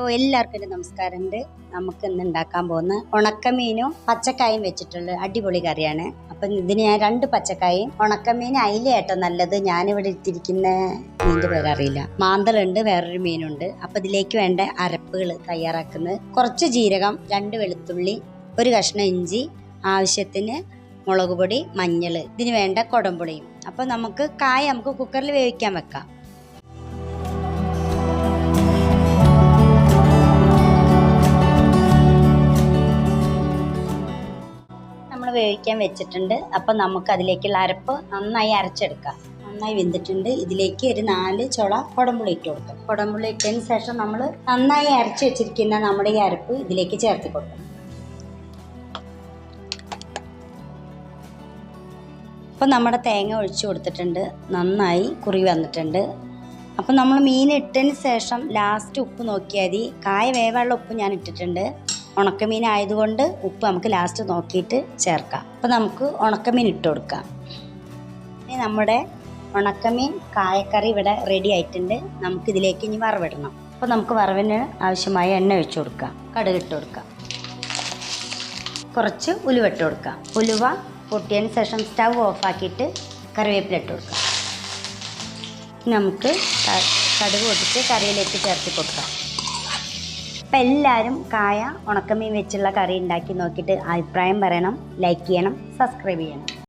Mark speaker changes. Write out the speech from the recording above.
Speaker 1: ഓ എല്ലാവർക്കും എന്റെ നമസ്കാരമുണ്ട്. നമുക്ക് ഇന്ന് ഉണ്ടാക്കാൻ പോകുന്ന ഉണക്കമീനും പച്ചക്കായും വെച്ചിട്ടുള്ള അടിപൊളി കറിയാണ്. അപ്പം ഇതിന് ഞാൻ രണ്ട് പച്ചക്കായും ഉണക്കമീൻ അയിലയാട്ടോ നല്ലത്. ഞാനിവിടെ ഇട്ടിരിക്കുന്ന മീനിന്റെ പേരറിയില്ല. മാന്തളുണ്ട് വേറൊരു മീനുണ്ട്. അപ്പം ഇതിലേക്ക് വേണ്ട അരപ്പുകൾ തയ്യാറാക്കുന്നത്. കുറച്ച് ജീരകം രണ്ട് വെളുത്തുള്ളി ഒരു കഷ്ണം ഇഞ്ചി ആവശ്യത്തിന് മുളക് പൊടി മഞ്ഞൾ ഇതിന് വേണ്ട കുടംപുളിയും അപ്പം നമുക്ക് കായ നമുക്ക് കുക്കറിൽ വേവിക്കാൻ വെക്കാം. വേവിക്കാൻ വെച്ചിട്ടുണ്ട്. അപ്പം നമുക്ക് അതിലേക്കുള്ള അരപ്പ് നന്നായി അരച്ചെടുക്കാം. നന്നായി വെന്തിട്ടുണ്ട്. ഇതിലേക്ക് ഒരു നാല് ചുള കുടമ്പുളി ഇട്ട് കൊടുക്കാം. കുടമ്പുളി ഇട്ടതിന് ശേഷം നമ്മൾ നന്നായി അരച്ച് വെച്ചിരിക്കുന്ന നമ്മുടെ ഈ അരപ്പ് ഇതിലേക്ക് ചേർത്ത് കൊടുക്കും. അപ്പം നമ്മുടെ തേങ്ങ ഒഴിച്ചു കൊടുത്തിട്ടുണ്ട്. നന്നായി കുറി വന്നിട്ടുണ്ട്. അപ്പം നമ്മൾ മീൻ ഇട്ടതിന് ശേഷം ലാസ്റ്റ് ഉപ്പ് നോക്കിയാൽ മതി. കായ വേവുള്ള ഉപ്പ് ഞാൻ ഇട്ടിട്ടുണ്ട്. ഉണക്കമീൻ ആയതുകൊണ്ട് ഉപ്പ് നമുക്ക് ലാസ്റ്റ് നോക്കിയിട്ട് ചേർക്കാം. അപ്പം നമുക്ക് ഉണക്കമീൻ ഇട്ട് കൊടുക്കാം. ഇനി നമ്മുടെ ഉണക്കമീൻ കായക്കറി ഇവിടെ റെഡി ആയിട്ടുണ്ട്. നമുക്ക് ഇതിലേക്ക് ഇനി വറവിടണം. അപ്പോൾ നമുക്ക് വറവിന് ആവശ്യമായ എണ്ണ ഒഴിച്ചു കൊടുക്കാം. കടുക് ഇട്ട് കൊടുക്കാം. കുറച്ച് ഉലുവ ഇട്ട് കൊടുക്കാം. ഉലുവ പൊട്ടിയതിന് ശേഷം സ്റ്റവ് ഓഫാക്കിയിട്ട് കറിവേപ്പില ഇട്ട് കൊടുക്കാം. നമുക്ക് കടുക് പൊട്ടിച്ച് കറിയിലേക്ക് ചേർത്ത് കൊടുക്കാം. അപ്പം എല്ലാവരും കായ ഉണക്കമീൻ വെച്ചുള്ള കറി ഉണ്ടാക്കി നോക്കിയിട്ട് അഭിപ്രായം പറയണം ലൈക്ക് ചെയ്യണം സബ്സ്ക്രൈബ് ചെയ്യണം.